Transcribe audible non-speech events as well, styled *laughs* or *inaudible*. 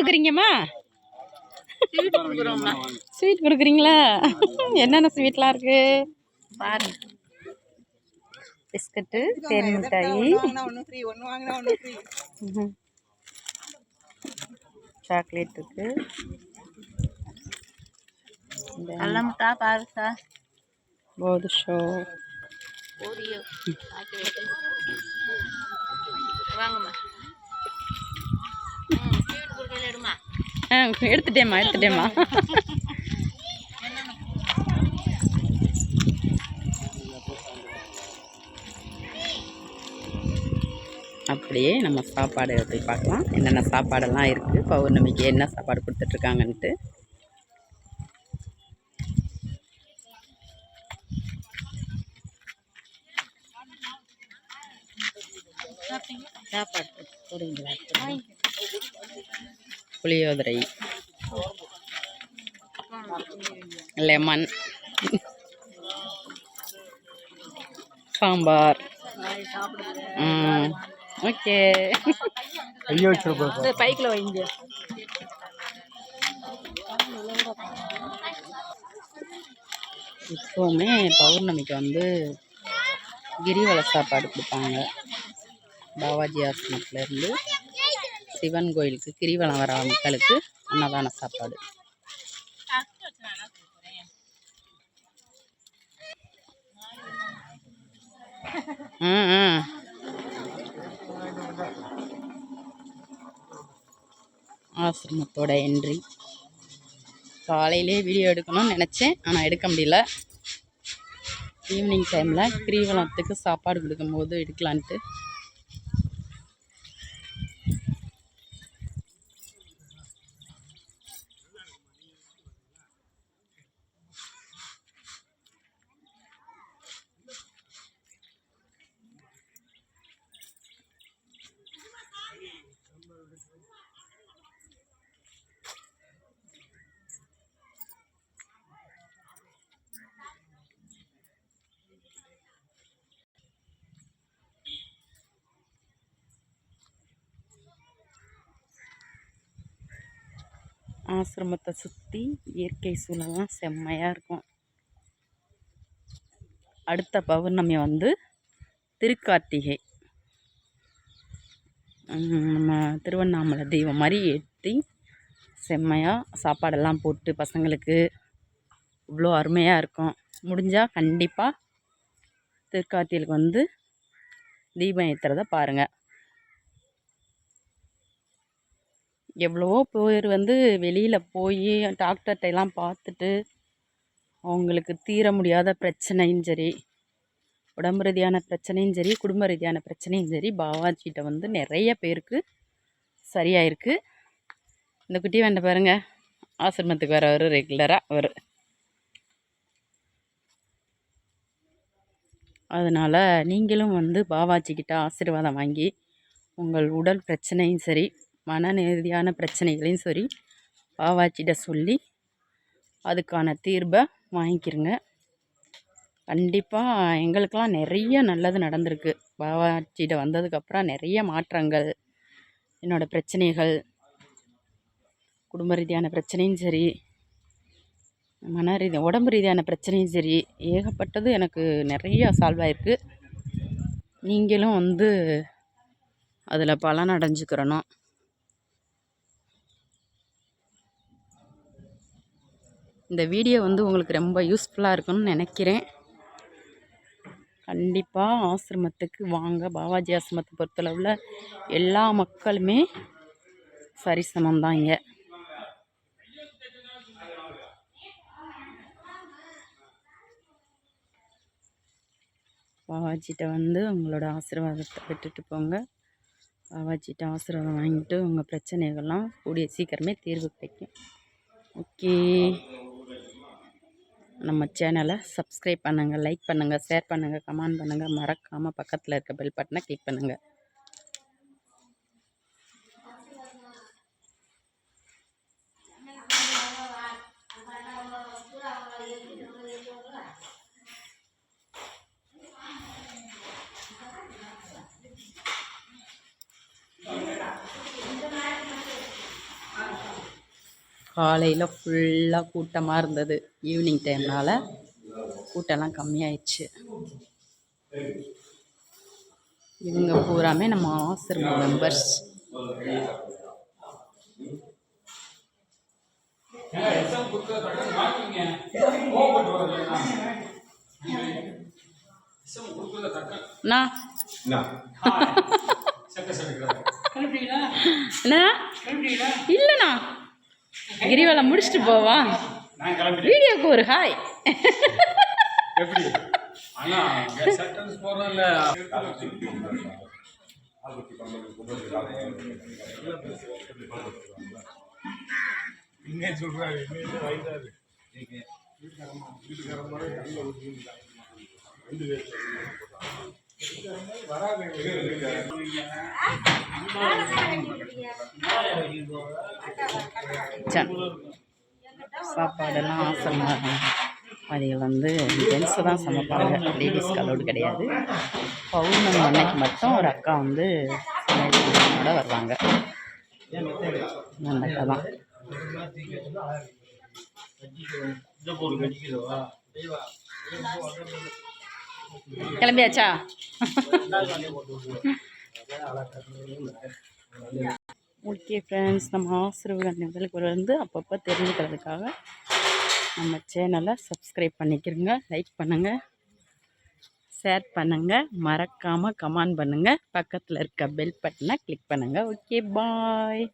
கொடுக்குறீங்கம்மா? Sweet கொடுக்குறீங்களா? என்னென்ன ஸ்வீட்லாம் இருக்கு? பாருங்க. பிஸ்கட்டு தேன் மிட்டாய். சாக்லேட் இருக்கு. இந்த கடல முட்டா பாருசா போதுஷோ ஓரியோ வாங்கம்மா ம் ஸ்வீட் கொடுக்கல எடுமா ஆ எடுத்துட்டேம்மா எடுத்துட்டேம்மா. அப்படியே நம்ம சாப்பாடு போய் பார்க்கலாம். என்னென்ன சாப்பாடெல்லாம் இருக்குது பௌர்ணமிக்கு என்ன சாப்பாடு கொடுத்துட்ருக்காங்கன்ட்டு. சாப்பாடு போடுங்களா புளியோதரை. லெமன். சாம்பார். ம். ஓகே. பைக்கில் வைங்க. இப்போவுமே பௌர்ணமிக்கு வந்து கிரிவல சாப்பாடு கொடுப்பாங்க. பாவாஜி ஆசிரமத்துலேருந்து சிவன் கோயிலுக்கு கிரிவலம் வர மக்களுக்கு அன்னதான சாப்பாடு. ம் ஆசிரமத்தோட என்ட்ரி காலையிலே வீடியோ எடுக்கணும்னு நினச்சேன் ஆனால் எடுக்க முடியல. ஈவினிங் டைமில் கிரிவலத்துக்கு சாப்பாடு கொடுக்கும்போது எடுக்கலான்ட்டு. ஆசிரமத்தை சுற்றி இயற்கை சூழலாம் செம்மையாக இருக்கும். அடுத்த பௌர்ணமி வந்து திருக்கார்த்திகை. நம்ம திருவண்ணாமலை தெய்வம் மாதிரி ஏற்றி செம்மையாக சாப்பாடெல்லாம் போட்டு பசங்களுக்கு இவ்வளோ அருமையாக இருக்கும். முடிஞ்சால் கண்டிப்பாக திருக்கார்த்திகைக்கு வந்து தீபம் ஏற்றுறத பாருங்கள் எவ்வளவோ பேர் வந்து வெளியில் போய் டாக்டர்கிட்ட எல்லாம் பார்த்துட்டு அவங்களுக்கு தீர முடியாத பிரச்சனையும் சரி உடம்பு ரீதியான பிரச்சனையும் சரி குடும்ப ரீதியான பிரச்சனையும் சரி பாவாஜிகிட்ட வந்து நிறைய பேருக்கு சரியாயிருக்கு. இந்த குட்டி வேண்ட பாருங்கள் ஆசிரமத்துக்கு வரவர் ரெகுலராக அவர். அதனால் நீங்களும் வந்து பாவாஜிக்கிட்ட ஆசீர்வாதம் வாங்கி உங்கள் உடல் பிரச்சனையும் சரி மன பிரச்சனைகளையும் சரி பாவாச்சிட்ட சொல்லி அதுக்கான தீர்வை வாங்கிக்கிறங்க கண்டிப்பாக எங்களுக்கெல்லாம் நிறைய நல்லது நடந்திருக்கு. பாவாச்சிட்ட வந்ததுக்கப்புறம் நிறைய மாற்றங்கள் என்னோடய பிரச்சனைகள் குடும்ப ரீதியான பிரச்சனையும் சரி மன ரீதி உடம்பு ரீதியான பிரச்சனையும் சரி ஏகப்பட்டது எனக்கு நிறைய சால்வ் ஆயிருக்கு. நீங்களும் வந்து அதில் பலன் அடைஞ்சுக்கிறணும். இந்த வீடியோ வந்து உங்களுக்கு ரொம்ப யூஸ்ஃபுல்லாக இருக்கும்னு நினைக்கிறேன். கண்டிப்பாக ஆசிரமத்துக்கு வாங்க. பாபாஜி ஆசிரமத்தை பொறுத்தளவில் எல்லா மக்களுமே சரிசமம் தான் இங்கே. பாபாஜிட்ட வந்து உங்களோட ஆசீர்வாதத்தை பெற்றுட்டு போங்க. பாபாஜிட்ட ஆசீர்வாதம் வாங்கிட்டு உங்கள் பிரச்சனைகள்லாம் கூடிய சீக்கிரமே தீர்வு கிடைக்கும். ஓகே. நம்ம சேனலை சப்ஸ்கிரைப் பண்ணுங்கள் லைக் பண்ணுங்கள் ஷேர் பண்ணுங்கள் கமெண்ட் பண்ணுங்கள் மறக்காமல் பக்கத்தில் இருக்க பெல் பட்டனை கிளிக் பண்ணுங்கள் காலையில் ஃபுல்லாக கூட்டமாக இருந்தது. ஈவினிங் டைம்னால் கூட்டம்லாம் கம்மியாயிடுச்சு. இவங்க பூராமே நம்ம ஆசிரம மெம்பர்ஸ் அண்ணா. அண்ணா. இல்லைண்ணா. கிரிவலம் முடிச்சுட்டு போவா. வீடியோக்கு ஒரு ஹாய் இன்னே சொல்றாரு கிச்சன் சாப்பாடெல்லாம் ஆசிரமம் அதில் வந்து ஜென்ஸு தான் சமைப்பாங்க. லேடிஸ்க்கு அலோடு கிடையாது. பௌர்ணமி அன்னைக்கு மட்டும் ஒரு அக்கா வந்து சமையலோட வருவாங்க. அந்த அக்கா தான். கிளம்பியாச்சா? *laughs* ஓகே ஃப்ரெண்ட்ஸ் நம்ம ஆசிரியர்கள் நிகழ்வுகள் வந்து அப்பப்போ தெரிஞ்சுக்கிறதுக்காக நம்ம சேனலை சப்ஸ்கிரைப் பண்ணிக்கிறோங்க லைக் பண்ணுங்கள் ஷேர் பண்ணுங்கள் மறக்காமல் கமெண்ட் பண்ணுங்கள் பக்கத்தில் இருக்க பெல் பட்டனை கிளிக் பண்ணுங்கள் ஓகே பாய்